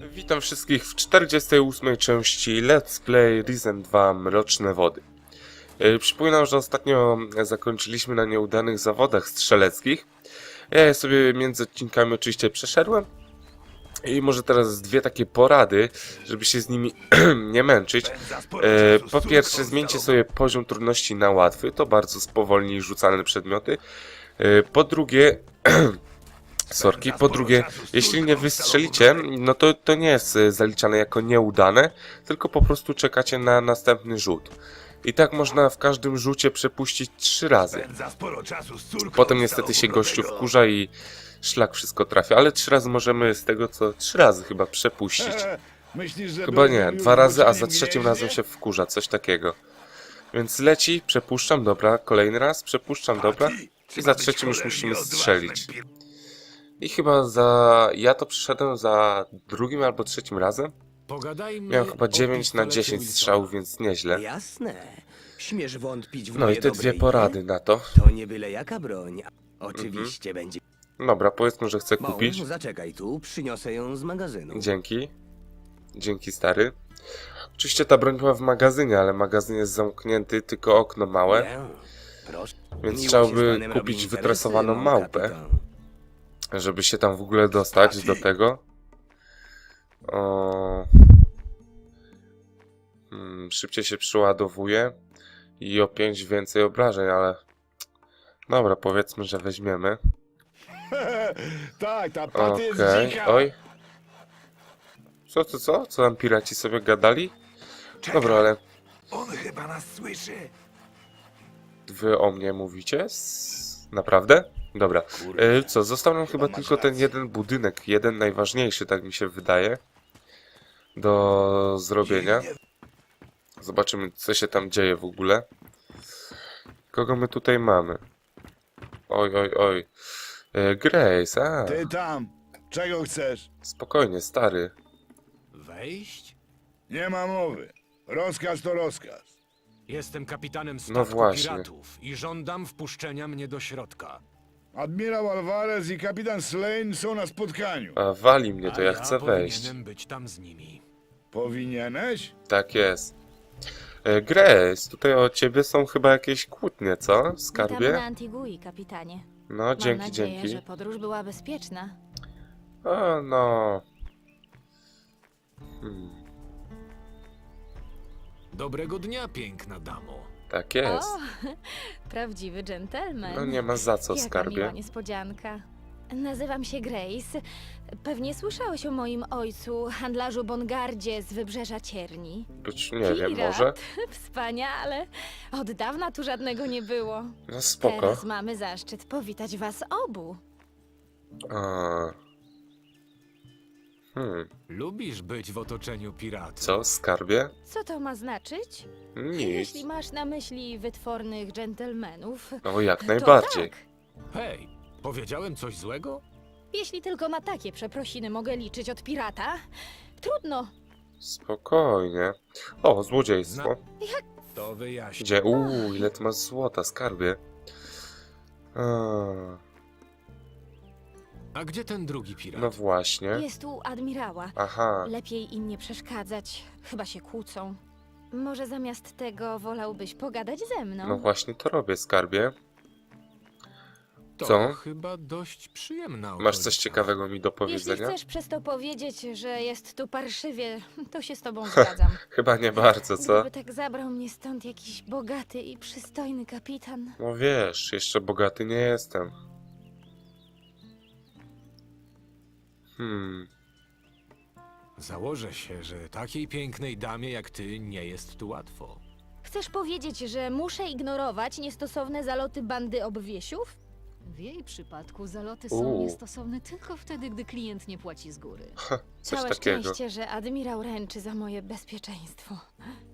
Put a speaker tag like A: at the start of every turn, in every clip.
A: Witam wszystkich w 48 części Let's Play Risen 2 Mroczne Wody. E, Przypominam, że ostatnio zakończyliśmy na nieudanych zawodach strzeleckich. Ja je sobie między odcinkami oczywiście przeszedłem. I może teraz dwie takie porady, żeby się z nimi nie męczyć. E, Po pierwsze, zmieńcie sobie poziom trudności na łatwy, to bardzo spowolni rzucane przedmioty. E, Po drugie, sorki, po drugie, jeśli nie wystrzelicie, no to to nie jest e, zaliczane jako nieudane, tylko po prostu czekacie na następny rzut. I tak można w każdym rzucie przepuścić trzy razy. Potem niestety się gościu wkurza i szlak wszystko trafia, ale trzy razy możemy z tego co trzy razy chyba przepuścić. Chyba nie, dwa razy, a za trzecim razem się wkurza, coś takiego. Więc leci, przepuszczam, dobra, kolejny raz, przepuszczam, dobra. I za trzecim już musimy strzelić. I chyba za... ja to przyszedłem za drugim albo trzecim razem.
B: Pogadajmy
A: Miałem chyba
B: o
A: 9 na
B: pistolecie
A: 10
B: Wilsona.
A: strzałów, więc nieźle.
C: Jasne. Śmiesz wątpić w
A: No
C: moje
A: i te
C: dobre
A: dwie
C: imię?
A: porady na to.
C: To nie byle jaka broń. Oczywiście będzie.
A: Dobra, powiedzmy, że chcę
C: Mąż,
A: kupić.
C: zaczekaj tu, przyniosę ją z magazynu.
A: Dzięki. Dzięki, stary. Oczywiście ta broń była w magazynie, ale magazyn jest zamknięty, tylko okno małe.
C: Proszę.
A: Więc
C: Miło
A: trzeba
C: się z
A: by
C: panem robi
A: kupić
C: interesy,
A: wytresowaną małpę.
C: kapitan.
A: Żeby się tam w ogóle dostać do tego. O... Hmm, szybciej się przeładowuje i o 5 więcej obrażeń, ale dobra, powiedzmy, że weźmiemy.
D: tak, ta paty jest
A: Okej,
D: dzika.
A: oj. Co, co, co? Co tam piraci sobie gadali? Dobra, ale
D: On chyba nas słyszy.
A: wy o mnie mówicie? Naprawdę? Dobra. E, co, został nam chyba tylko ten jeden budynek, jeden najważniejszy, tak mi się wydaje, do zrobienia. Zobaczymy, co się tam dzieje w ogóle. Kogo my tutaj mamy? Oj, oj, oj. E, Grace, a,
D: Ty tam, czego chcesz?
A: spokojnie, stary.
B: Wejść?
D: Nie ma mowy. Rozkaz to rozkaz.
B: Jestem kapitanem statku
A: No właśnie.
B: piratów i żądam wpuszczenia mnie do środka.
D: Admirał Alvarez i kapitan Slane są na spotkaniu.
A: A wali mnie, to
B: A
A: ja chcę wejść.
B: powinienem być tam z nimi.
D: Powinieneś?
A: Tak jest. E, Grace, tutaj o ciebie są chyba jakieś kłótnie, co?
E: Witamy na
A: Skarbie?
E: Antigui, kapitanie.
A: No,
E: Mam
A: dzięki,
E: nadzieję,
A: dzięki.
E: że podróż była bezpieczna.
A: O, no. Hmm,
B: Dobrego dnia, piękna damo.
A: Tak jest.
E: O, prawdziwy dżentelmen.
A: No nie ma za co,
E: Jaka
A: skarbie.
E: miła niespodzianka. Nazywam się Grace. Pewnie słyszałeś o moim ojcu, handlarzu Bongardzie z wybrzeża Cierni.
A: Być nie wiem,
E: Pirat.
A: może?
E: Wspaniale. Od dawna tu żadnego nie było.
A: No spoko.
E: Teraz mamy zaszczyt powitać was obu.
A: A. Hmm,
B: Lubisz być w otoczeniu piratów?
A: co, skarbie?
E: Co to ma znaczyć?
A: Nic.
E: Jeśli masz na myśli wytwornych dżentelmenów,
A: No jak
E: to
A: najbardziej.
E: tak.
B: Hej, powiedziałem coś złego?
E: Jeśli tylko na takie przeprosiny mogę liczyć od pirata, trudno.
A: Spokojnie. O, złodziejstwo.
B: To wyjaśnię.
A: Gdzie? Uuu, ile ty masz złota, skarbie. A,
B: A gdzie ten drugi pirat?
A: no właśnie.
E: Jest u admirała.
A: Aha.
E: Lepiej im nie przeszkadzać. Chyba się kłócą. Może zamiast tego wolałbyś pogadać ze mną?
A: No właśnie to robię, skarbie.
B: to
A: co?
B: chyba dość przyjemna
A: Masz coś ciekawego mi do
E: Jeśli
A: powiedzenia?
E: chcesz przez to powiedzieć, że jest tu parszywie, to się z tobą zgadzam.
A: Chyba nie bardzo, co?
E: Gdyby tak zabrał mnie stąd jakiś bogaty i przystojny kapitan.
A: No wiesz, jeszcze bogaty nie jestem. Hmm,
B: Założę się, że takiej pięknej damie jak ty nie jest tu łatwo.
E: Chcesz powiedzieć, że muszę ignorować niestosowne zaloty bandy obwiesiów?
F: W jej przypadku zaloty są
A: Uuu.
F: niestosowne tylko wtedy, gdy klient nie płaci z góry.
A: coś
E: Całe
A: takiego.
E: szczęście, że admirał ręczy za moje bezpieczeństwo.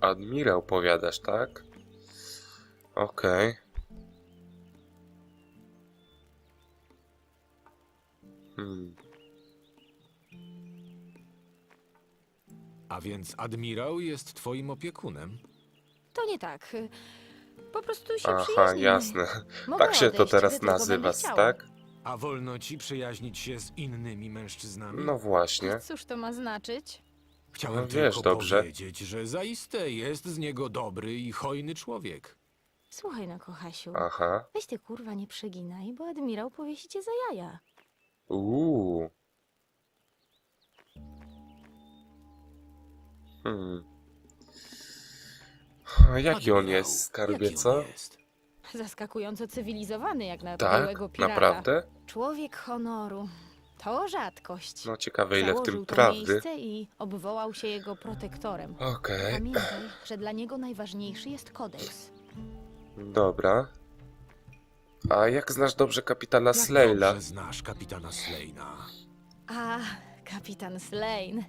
A: Admirał powiadasz, tak? Okej. Hmm.
B: A więc admirał jest twoim opiekunem?
E: To nie tak. Po prostu się
A: Aha,
E: przyjaźnimy.
A: jasne.
E: Mogę
A: Tak się to
E: odejść,
A: teraz
E: gdy tylko
A: nazywa,
E: będę chciała.
A: tak?
B: A wolno ci przyjaźnić się z innymi mężczyznami?
A: No właśnie.
E: Cóż to ma znaczyć?
B: Chciałem
A: no wiesz,
B: tylko
A: dobrze.
B: powiedzieć, że zaiste jest z niego dobry i hojny człowiek.
E: Słuchaj no, kochasiu.
A: Aha.
E: Weź ty kurwa nie przeginaj, bo admirał powiesi cię za jaja.
A: Uuu. Hmm. A Jaki on jest, skarbie,
B: jaki on
A: co?
B: jest?
E: Zaskakująco cywilizowany jak na
A: Tak?
E: byłego pirata.
A: Naprawdę?
E: Człowiek honoru. To rzadkość.
A: No ciekawe ile w
E: Założył
A: tym
E: to
A: prawdy.
E: miejsce i obwołał się jego protektorem.
A: Okej,
E: Pamiętaj, że dla niego najważniejszy jest kodeks.
A: dobra. A jak znasz dobrze kapitana
B: Jak
A: Slejla?
B: dobrze znasz kapitana Slejna.
E: A, kapitan Slane.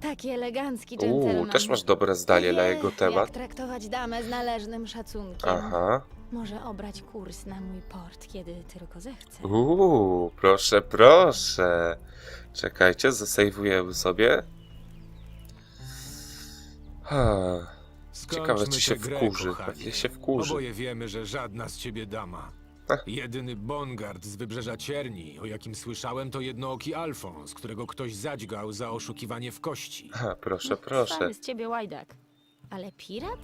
E: Taki elegancki
A: Uuu,
E: dżentelmen.
A: też masz dobre zdanie na
E: Wie,
A: jego
E: Jak
A: temat.
E: traktować damę z należnym szacunkiem.
A: Aha.
E: Może obrać kurs na mój port, kiedy tylko zechce.
A: Uuu, proszę, proszę. Czekajcie, zasejwujemy sobie. Ha. Ciekawe, czy się
B: tę grę,
A: wkurzy.
B: kochanie.
A: Pewnie się wkurzy.
B: Oboje wiemy, że żadna z ciebie dama.
A: Ech.
B: Jedyny Bongard z wybrzeża Cierni, o jakim słyszałem, to jednooki Alfons, którego ktoś zadźgał za oszukiwanie w kości.
A: Ha, prosze,
E: No,
A: proszę.
E: Cwany z ciebie łajdak. Ale pirat?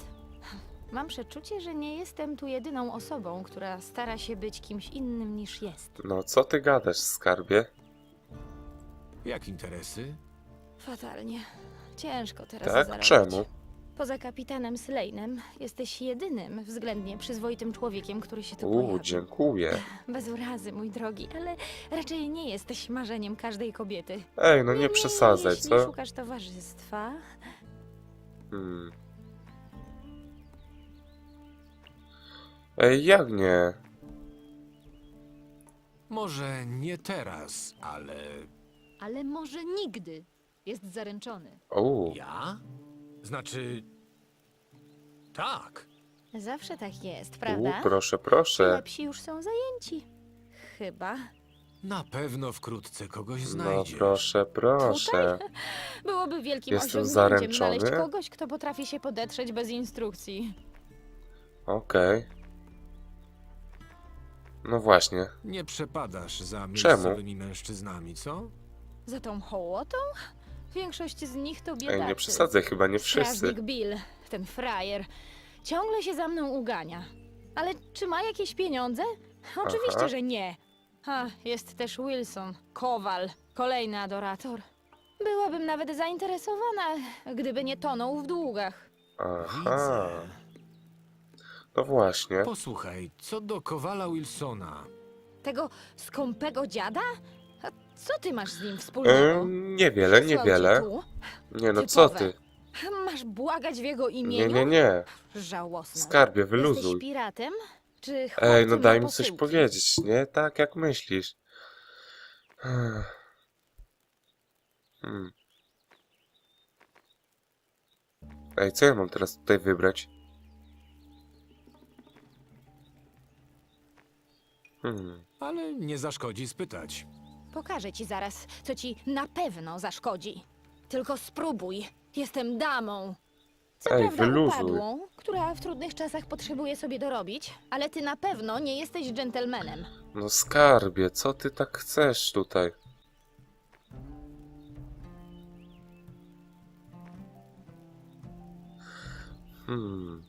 E: Mam przeczucie, że nie jestem tu jedyną osobą, która stara się być kimś innym niż jest.
A: No co ty gadasz, skarbie?
B: Jak interesy?
E: Fatalnie. Ciężko teraz
A: Tak?
E: zarobić.
A: Czemu?
E: Poza kapitanem Slane'em jesteś jedynym względnie przyzwoitym człowiekiem, który się tu
A: Uuu,
E: pojawił.
A: dziękuję.
E: Bez urazy, mój drogi, ale raczej nie jesteś marzeniem każdej kobiety.
A: Ej, no nie
E: Niemniej,
A: przesadzaj,
E: jeśli
A: co?
E: szukasz towarzystwa,
A: Hmm. Ej, jak nie?
B: Może nie teraz, ale
F: Ale może nigdy. Jest zaręczony.
A: Uuu,
B: ja? Znaczy. Tak.
E: zawsze tak jest,
A: uuu,
E: prawda?
A: proszę, proszę.
E: lepsi już są zajęci. Chyba.
B: Na pewno wkrótce kogoś
A: No
B: znajdziesz.
A: proszę, proszę.
E: Byłoby wielkim
A: Jestem
E: osiągnięciem
A: zaręczony?
E: znaleźć kogoś, kto potrafi się podetrzeć bez instrukcji.
A: Okej. No właśnie.
B: Nie przepadasz za
A: Czemu?
B: miejscowymi mężczyznami, co?
E: Za tą hołotą? Większość z nich to
A: Ej,
E: biedacy.
A: nie przesadzaj, chyba nie wszyscy.
E: Strażnik Bill, ten frajer, ciągle się za mną ugania. Ale czy ma jakieś pieniądze? Oczywiście,
A: Aha.
E: że nie. A, jest też Wilson, Kowal, kolejny adorator. Byłabym nawet zainteresowana, gdyby nie tonął w długach.
A: Aha.
B: Widzę.
A: No właśnie.
B: Posłuchaj, co do Kowala Wilsona.
E: Tego skąpego dziada? Co ty masz z nim wspólnego?
A: Niewiele,
E: cię
A: niewiele.
E: tu?
A: Nie no, co ty?
E: Masz błagać w jego
A: Nie,
E: imieniu?
A: nie, nie.
E: Żałosne.
A: Skarbie,
E: Jesteś
A: wyluzuj.
E: piratem? Czy
A: Ej,
E: chłopcem
A: no
E: na
A: daj mi coś
E: posyłki?
A: powiedzieć, nie? Tak jak myślisz. Hmm. Ej, co ja mam teraz tutaj wybrać? Hmm.
B: Ale nie zaszkodzi spytać.
E: Pokażę ci zaraz, co ci na pewno zaszkodzi. Tylko spróbuj. Jestem damą. Co
A: Ej,
E: prawda
A: wyluzuj.
E: upadłą, która w trudnych czasach potrzebuje sobie dorobić, ale ty na pewno nie jesteś dżentelmenem.
A: No skarbie, co ty tak chcesz tutaj? Hmm.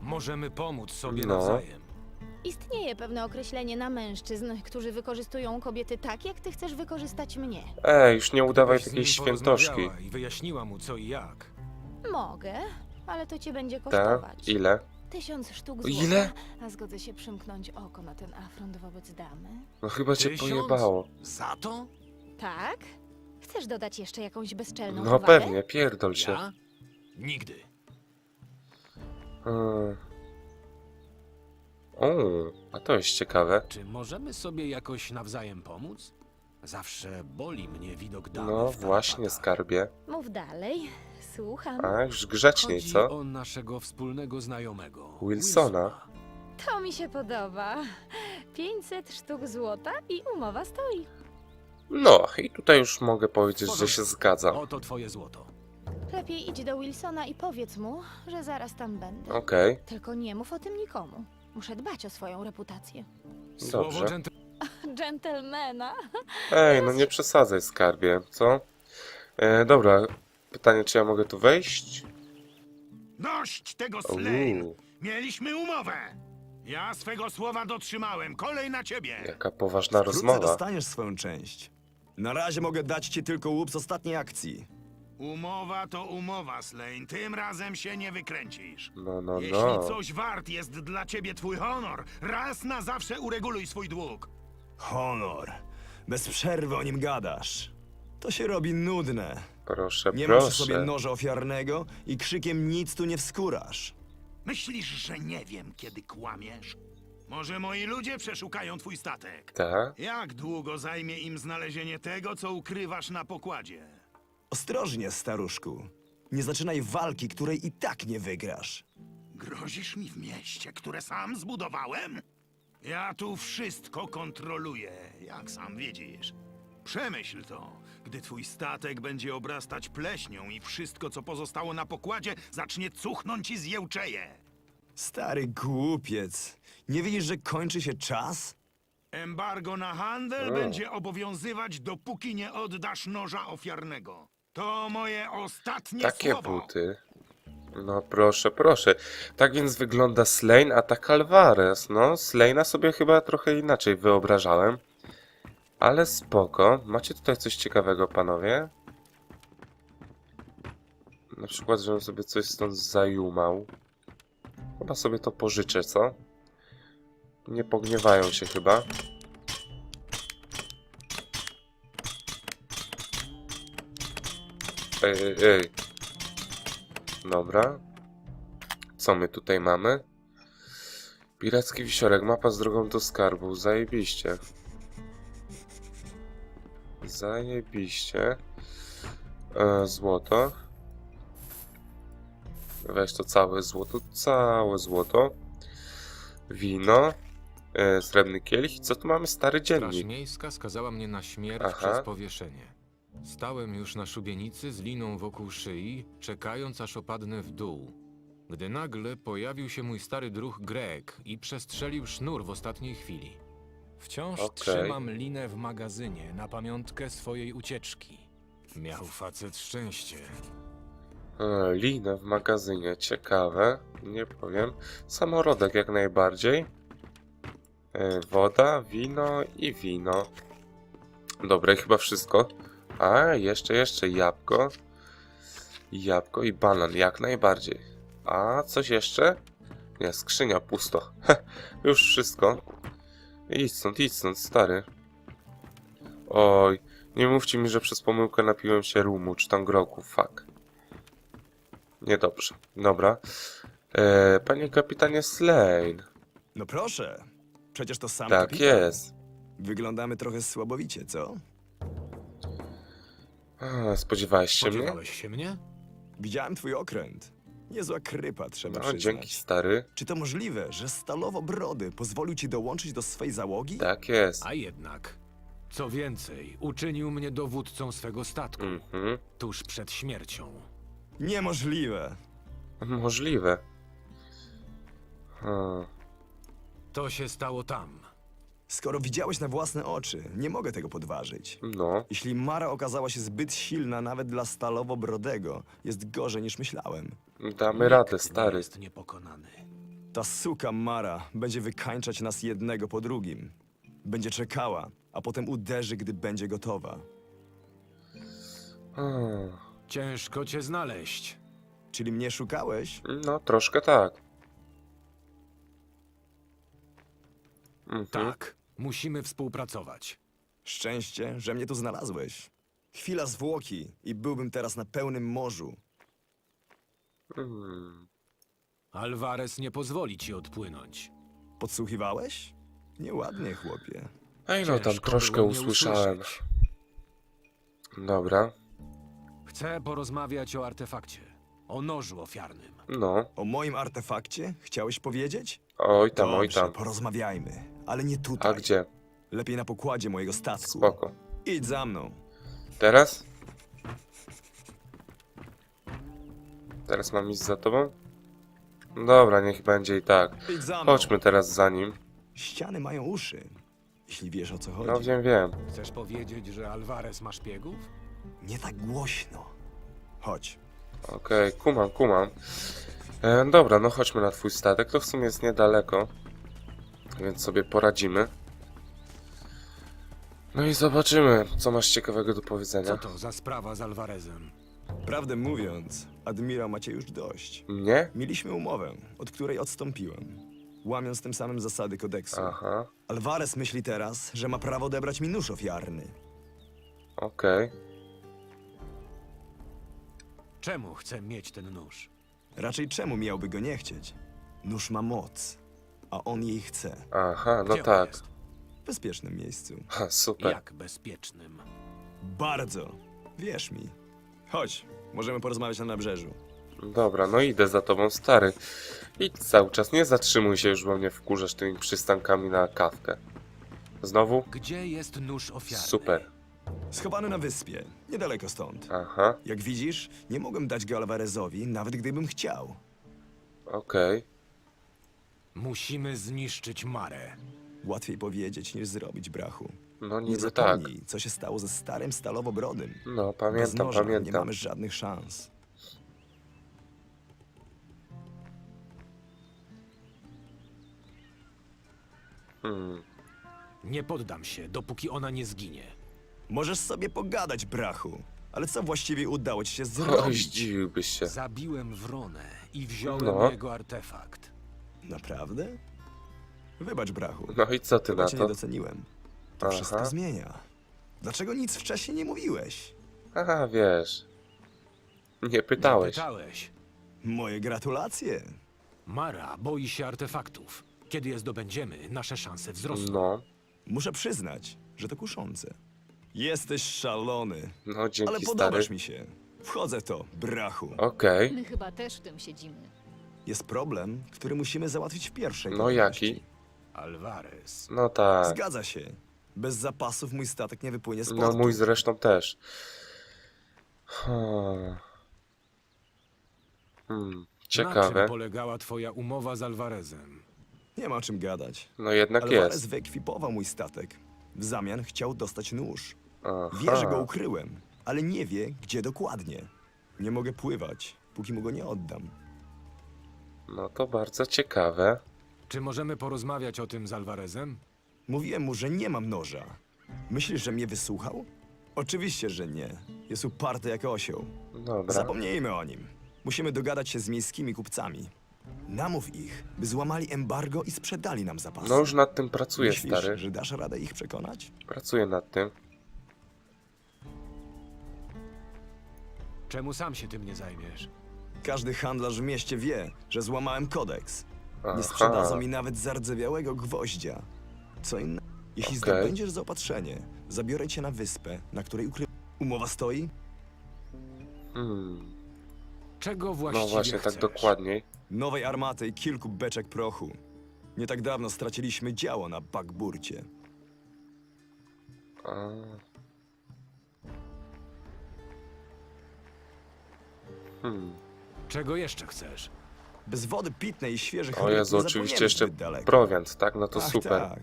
B: Możemy pomóc sobie
A: No.
B: nawzajem.
E: Istnieje pewne określenie na mężczyzn, którzy wykorzystują kobiety tak, jak ty chcesz wykorzystać mnie.
A: Ej, już nie udawaj
B: Gdybyś z
A: takiej
B: nim
A: świętoszki.
B: porozmawiała I wyjaśniła mu co i jak.
E: Mogę, ale to cię będzie
A: Tak?
E: kosztować.
A: Ile?
E: Tysiąc sztuk złota.
A: Ile?
E: A zgodzę się przymknąć oko na ten afront wobec damy.
A: No chyba cię
B: Tysiąc?
A: pojebało.
B: Za to?
E: Tak? Chcesz dodać jeszcze jakąś bezczelną
A: No
E: uwagę?
A: pewnie, pierdol się.
B: Ja? Nigdy.
A: Hmm. O, a to jest ciekawe.
B: Czy możemy sobie jakoś nawzajem pomóc? Zawsze boli mnie widok damy
A: No
B: w
A: właśnie,
B: tarapatach.
A: skarbie.
E: Mów dalej. Słucham.
A: A, już grzeczniej,
B: Chodzi
A: co?
B: o naszego wspólnego znajomego.
A: Wilsona.
E: To mi się podoba. 500 sztuk złota i umowa stoi.
A: No, i tutaj już mogę powiedzieć, że się zgadzam.
B: Oto twoje złoto.
E: Lepiej idź do Wilsona i powiedz mu, że zaraz tam będę.
A: Okej.
E: Tylko nie mów o tym nikomu. Muszę dbać o swoją reputację.
B: Słowo
A: Dobrze.
B: dżentel...
E: Dżentelmena.
A: Ej, no nie przesadzaj, skarbie, co? E, dobra, pytanie, czy ja mogę tu wejść?
G: Dość tego Slane!
A: Uuu,
G: Mieliśmy umowę! Ja swego słowa dotrzymałem. Kolej na ciebie!
A: jaka poważna
H: Wkrótce
A: rozmowa.
H: dostaniesz swoją część. Na razie mogę dać ci tylko łup z ostatniej akcji.
G: Umowa to umowa, Slane. Tym razem się nie wykręcisz.
A: No, no,
G: Jeśli
A: no.
G: coś wart jest dla ciebie twój honor, raz na zawsze ureguluj swój dług.
H: Honor. Bez przerwy o nim gadasz. To się robi nudne.
A: Proszę,
H: Nie masz
A: proszę.
H: sobie noża ofiarnego i krzykiem nic tu nie wskurasz.
G: Myślisz, że nie wiem, kiedy kłamiesz? Może moi ludzie przeszukają twój statek?
A: Tak?
G: Jak długo zajmie im znalezienie tego, co ukrywasz na pokładzie?
H: Ostrożnie, staruszku. Nie zaczynaj walki, której i tak nie wygrasz.
G: Grozisz mi w mieście, które sam zbudowałem? Ja tu wszystko kontroluję, jak sam wiedzisz. Przemyśl to, gdy twój statek będzie obrastać pleśnią i wszystko, co pozostało na pokładzie, zacznie cuchnąć i zjełczeje.
H: Stary głupiec. Nie widzisz, że kończy się czas?
G: Embargo na handel
A: O.
G: będzie obowiązywać, dopóki nie oddasz noża ofiarnego. To moje ostatnie
A: Takie
G: słowo.
A: buty. No proszę, proszę. Tak więc wygląda Slane, a tak Alvarez. No, Slane'a sobie chyba trochę inaczej wyobrażałem. Ale spoko. Macie tutaj coś ciekawego, panowie? Na przykład, żebym sobie coś stąd zajumał. Chyba sobie to pożyczę, co? Nie pogniewają się chyba. Ej, ej. Dobra. Co my tutaj mamy? Piracki wisiorek, mapa z drogą do skarbu. Zajebiście. Zajebiście. E, złoto. Weź to całe złoto. Całe złoto. Wino. E, srebrny kielich. Co tu mamy? Stary dziennik.
B: miejska skazała mnie na śmierć
A: Aha.
B: przez powieszenie. Stałem już na szubienicy z liną wokół szyi, czekając aż opadnę w dół. Gdy nagle pojawił się mój stary druh Greg i przestrzelił sznur w ostatniej chwili. Wciąż
A: Okej.
B: trzymam linę w magazynie na pamiątkę swojej ucieczki. Miał facet szczęście.
A: E, linę w magazynie. Ciekawe. Nie powiem. Samorodek jak najbardziej. E, woda, wino i wino. Dobra, i chyba wszystko. A, jeszcze, jeszcze jabłko. Jabłko i banan, jak najbardziej. A, coś jeszcze? Nie, skrzynia pusto. Heh, już wszystko. Idź stąd, idź stąd, stary. Oj, nie mówcie mi, że przez pomyłkę napiłem się rumu, czy tam grogu, fuck. Niedobrze. Dobra. E, panie kapitanie Slane.
H: No proszę. Przecież to sam
A: Tak
H: kapitan.
A: jest.
H: Wyglądamy trochę słabowicie, co?
A: A, spodziewałeś się mnie?
B: Spodziewałeś się mnie?
H: Widziałem twój okręt. Niezła krypa, trzeba
A: No,
H: przyznać.
A: dzięki stary.
H: Czy to możliwe, że Stalowo-Brody pozwolił ci dołączyć do swej załogi?
A: Tak jest.
B: A jednak. Co więcej, uczynił mnie dowódcą swego statku,
A: Mhm.
B: tuż przed śmiercią.
H: Niemożliwe.
A: Możliwe. Hmm.
B: To się stało tam.
H: Skoro widziałeś na własne oczy, nie mogę tego podważyć.
A: No,
H: Jeśli Mara okazała się zbyt silna nawet dla Stalowo-Brodego, jest gorzej niż myślałem.
A: damy radę, stary.
B: Jest niepokonany.
H: Ta suka Mara będzie wykańczać nas jednego po drugim. Będzie czekała, a potem uderzy, gdy będzie gotowa.
A: Hmm.
B: Ciężko cię znaleźć.
H: Czyli mnie szukałeś?
A: No, troszkę tak.
B: Tak, musimy współpracować.
H: Szczęście, że mnie tu znalazłeś. Chwila zwłoki i byłbym teraz na pełnym morzu.
A: Hmm.
B: Alvarez nie pozwoli ci odpłynąć.
H: Podsłuchiwałeś? Nieładnie, chłopie.
A: Ej, no tam
B: Ciężko
A: troszkę
B: było
A: usłyszałem.
B: usłyszeć.
A: Dobra.
B: Chcę porozmawiać o artefakcie. O nożu ofiarnym.
A: No.
H: O moim artefakcie chciałeś powiedzieć?
A: Oj tam, oj
H: Dobrze,
A: tam.
H: porozmawiajmy. Ale nie tutaj.
A: A gdzie?
H: Lepiej na pokładzie mojego statku.
A: Spoko.
H: Idź za mną.
A: Teraz? Teraz mam iść za tobą? Dobra, niech będzie i tak.
H: Idź za mną.
A: Chodźmy teraz za nim.
H: Ściany mają uszy. Jeśli wiesz o co chodzi.
A: No wiem, wiem.
B: Chcesz powiedzieć, że Alvarez ma szpiegów?
H: Nie tak głośno. Chodź.
A: Okej, kumam, kumam. E, dobra, no chodźmy na twój statek. To w sumie jest niedaleko. Więc sobie poradzimy. No i zobaczymy, co masz ciekawego do powiedzenia.
B: Co to za sprawa z Alvarezem?
H: Prawdę mówiąc, admirał macie już dość.
A: Nie?
H: Mieliśmy umowę, od której odstąpiłem. Łamiąc tym samym zasady kodeksu.
A: Aha,
H: Alvarez myśli teraz, że ma prawo odebrać mi nóż ofiarny.
A: okej.
B: Czemu chce mieć ten nóż?
H: Raczej czemu miałby go nie chcieć? Nóż ma moc, a on jej chce.
A: Aha, no
B: Gdzie on
A: tak.
B: jest?
H: W bezpiecznym miejscu.
A: Ha, super.
B: Jak bezpiecznym?
H: Bardzo. Wierz mi. Chodź, możemy porozmawiać na nabrzeżu.
A: Dobra, no idę za tobą, stary. Idź cały czas, nie zatrzymuj się już, bo mnie wkurzasz tymi przystankami na kawkę. Znowu?
B: Gdzie jest nóż ofiarny?
A: Super.
H: Schowany na wyspie, niedaleko stąd.
A: Aha,
H: Jak widzisz, nie mogłem dać go Alvarezowi, nawet gdybym chciał.
A: okej.
B: Musimy zniszczyć Marę.
H: Łatwiej powiedzieć niż zrobić, brachu.
A: No
H: Nie
A: niby tak.
H: zapomnij, co się stało ze starym stalowobrodym.
A: No,
H: Bez
A: pamiętam,
H: noża nie
A: pamiętam.
H: mamy żadnych szans.
A: Hmm.
B: Nie poddam się, dopóki ona nie zginie.
H: Możesz sobie pogadać, brachu. Ale co właściwie udało ci się zrobić?
A: zdziwiłbyś się.
B: Zabiłem Wronę i wziąłem
A: No.
B: jego artefakt.
H: Naprawdę? Wybacz, brachu.
A: No i co ty
H: Chyba
A: na
H: cię
A: to?
H: nie doceniłem. To
A: Aha.
H: wszystko zmienia. Dlaczego nic wcześniej nie mówiłeś?
A: Aha, wiesz. Nie
B: Nie
A: pytałeś.
B: pytałeś.
H: Moje gratulacje.
B: Mara boi się artefaktów. Kiedy je zdobędziemy, nasze szanse wzrosną.
A: No,
H: Muszę przyznać, że to kuszące. Jesteś szalony,
A: no
H: ale
A: dzięki stary.
H: podobasz mi się. Wchodzę w to, brachu.
A: Okej.
F: My chyba też w tym siedzimy.
H: Jest problem, który musimy załatwić w pierwszej
A: No
H: kolejności.
A: jaki?
B: Alvarez.
A: No tak.
H: Zgadza się. Bez zapasów mój statek nie wypłynie z
A: No
H: portu.
A: mój zresztą też. Hmm. Hmm.
B: Na
A: Ciekawe.
B: czym polegała twoja umowa z Alvarezem?
H: Nie ma o czym gadać.
A: No jednak
H: Alvarez
A: jest.
H: wyekwipował mój statek. W zamian chciał dostać nóż.
A: Aha.
H: Wie, że go ukryłem, ale nie wie, gdzie dokładnie. Nie mogę pływać, póki mu go nie oddam.
A: No to bardzo ciekawe.
B: Czy możemy porozmawiać o tym z Alvarezem?
H: Mówiłem mu, że nie mam noża. Myślisz, że mnie wysłuchał? Oczywiście, że nie. Jest uparty jak osioł.
A: Dobra.
H: Zapomnijmy o nim. Musimy dogadać się z miejskimi kupcami. Namów ich, by złamali embargo i sprzedali nam zapasy.
A: No już nad tym pracuję,
H: Myślisz,
A: stary.
H: że dasz radę ich przekonać?
A: Pracuję nad tym.
B: Czemu sam się tym nie zajmiesz?
H: Każdy handlarz w mieście wie, że złamałem kodeks.
A: Aha.
H: Nie sprzedadzą mi nawet zardzewiałego gwoździa. Co innego? Jeśli
A: Okej.
H: zdobędziesz zaopatrzenie, zabiorę cię na wyspę, na której ukry... Umowa stoi?
A: Hmm.
B: Czego właściwie
A: No właśnie,
B: chcesz?
A: tak dokładniej.
H: Nowej armaty i kilku beczek prochu. Nie tak dawno straciliśmy działo na Bakburcie.
A: A. Hmm.
B: Czego jeszcze chcesz?
H: Bez wody pitnej i świeżych
A: O
H: ryb
A: Jezu,
H: nie
A: oczywiście
H: zapłyniemy
A: jeszcze
H: zbyt daleko.
A: prowiant, tak? No to
H: Ach,
A: super.
H: tak.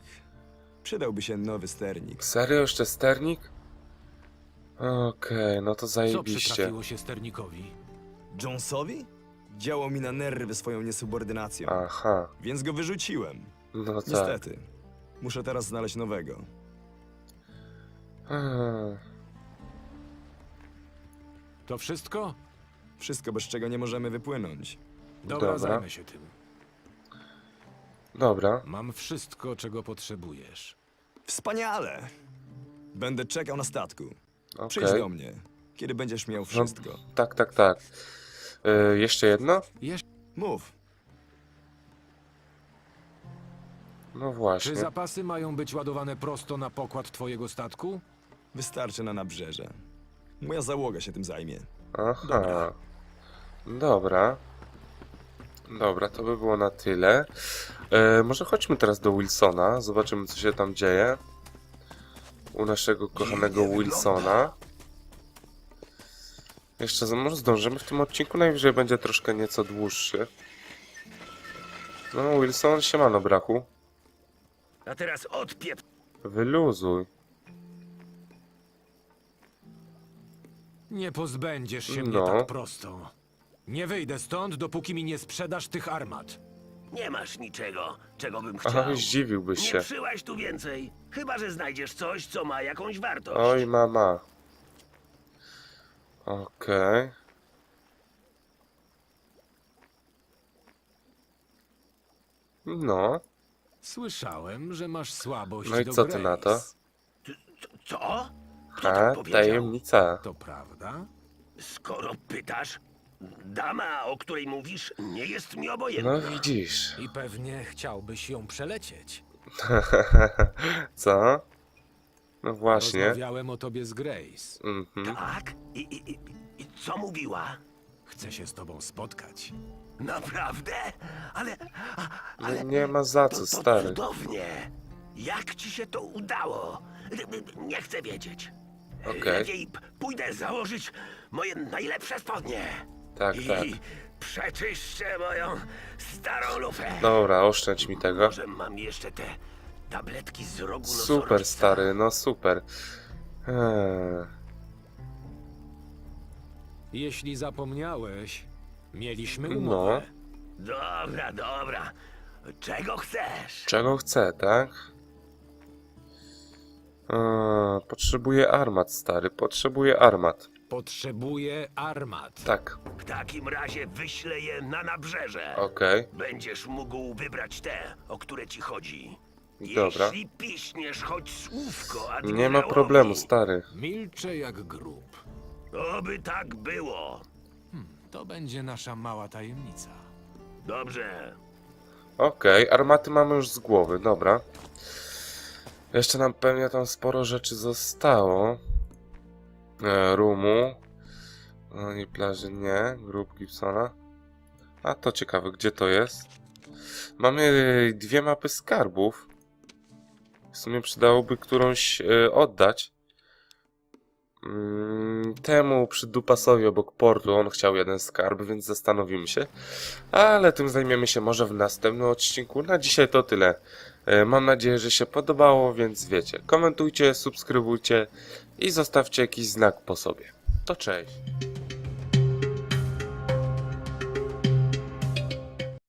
H: Przydałby się nowy sternik.
A: Serio jeszcze sternik? Okej, no to
B: Co
A: zajebiście.
B: przytrafiło się sternikowi?
H: Jonesowi? Działał mi na nerwy swoją niesubordynacją,
A: Aha,
H: więc go wyrzuciłem.
A: no tak.
H: Niestety. Muszę teraz znaleźć nowego.
A: Hmm.
B: To wszystko?
H: Wszystko, bez czego nie możemy wypłynąć.
B: Dobra,
A: Dobra.
B: zajmę się tym.
A: Dobra,
B: Mam wszystko, czego potrzebujesz.
H: Wspaniale! Będę czekał na statku.
A: okej.
H: Przyjdź do mnie, kiedy będziesz miał wszystko.
A: Tak, tak, tak. Y, jeszcze jedno?
B: Jeszcze,
H: Mów.
A: No
B: czy
A: właśnie.
B: zapasy mają być ładowane prosto na pokład twojego statku?
H: Wystarczy na nabrzeże. Moja załoga się tym zajmie.
A: Aha.
H: Dobra.
A: Dobra. To by było na tyle. E, może chodźmy teraz do Wilsona, zobaczymy co się tam dzieje. U naszego kochanego Wilsona. Jeszcze za- może zdążymy w tym odcinku, najwyżej będzie troszkę nieco dłuższy. No, Wilson, siemano, brachu.
I: A teraz odpiep...
A: Wyluzuj.
B: Nie pozbędziesz się
A: No.
B: mnie tak prosto. Nie wyjdę stąd, dopóki mi nie sprzedasz tych armat.
I: Nie masz niczego, czego bym chciał.
A: Aha, zdziwiłbyś
I: Nie
A: się.
I: przyłaś tu więcej, chyba że znajdziesz coś, co ma jakąś wartość.
A: Oj, mama. Okej. No,
B: Słyszałem, że masz słabość
A: No i
B: do
A: co ty
B: Grace.
A: na to?
I: Co? Kto
A: a
I: tak powiedział?
A: tajemnica.
B: To prawda?
I: Skoro pytasz, dama, o której mówisz, nie jest mi obojętna.
A: No widzisz.
B: I pewnie chciałbyś ją przelecieć.
A: Co? No właśnie.
B: Rozmawiałem o tobie z Grace.
A: Mhm.
I: Tak? I, i, i, I co mówiła?
B: Chcę się z tobą spotkać.
I: Naprawdę? Ale... a- ale
A: No nie ma za
I: to,
A: co,
I: to
A: stary.
I: cudownie. Jak ci się to udało? Nie chcę wiedzieć.
A: Okej.
I: Lepiej p- pójdę założyć moje najlepsze spodnie.
A: Tak,
I: I
A: tak.
I: przeczyszczę moją starą lufę.
A: Dobra, oszczędź mi tego.
I: Może mam jeszcze te tabletki z rogu
A: Super,
I: nosorożca.
A: stary, no super. Eee,
B: Jeśli zapomniałeś, mieliśmy
A: No.
B: umowę.
I: Dobra, dobra. Czego chcesz?
A: czego chcę, tak? Eee, potrzebuję armat, stary, potrzebuję armat.
B: Potrzebuję armat.
A: Tak,
I: W takim razie wyślę je na nabrzeże.
A: okej.
I: Będziesz mógł wybrać te, o które ci chodzi.
A: Dobra.
I: Jeśli piśniesz choć słówko,
A: Nie ma
I: admirałowi,
A: problemu, stary.
B: Milczę jak grób.
I: Oby tak było.
B: To będzie nasza mała tajemnica.
I: Dobrze.
A: Okej, armaty mamy już z głowy, dobra. Jeszcze nam pewnie tam sporo rzeczy zostało. E, rumu. No i plaży nie. Grup Gibsona. A to ciekawe, gdzie to jest? Mamy dwie mapy skarbów. W sumie przydałoby którąś e, oddać. Mm, Temu przy Dupasowi obok portu on chciał jeden skarb, więc zastanowimy się. Ale tym zajmiemy się może w następnym odcinku. Na dzisiaj to tyle. E, Mam nadzieję, że się podobało, więc wiecie, komentujcie, subskrybujcie i zostawcie jakiś znak po sobie. To cześć.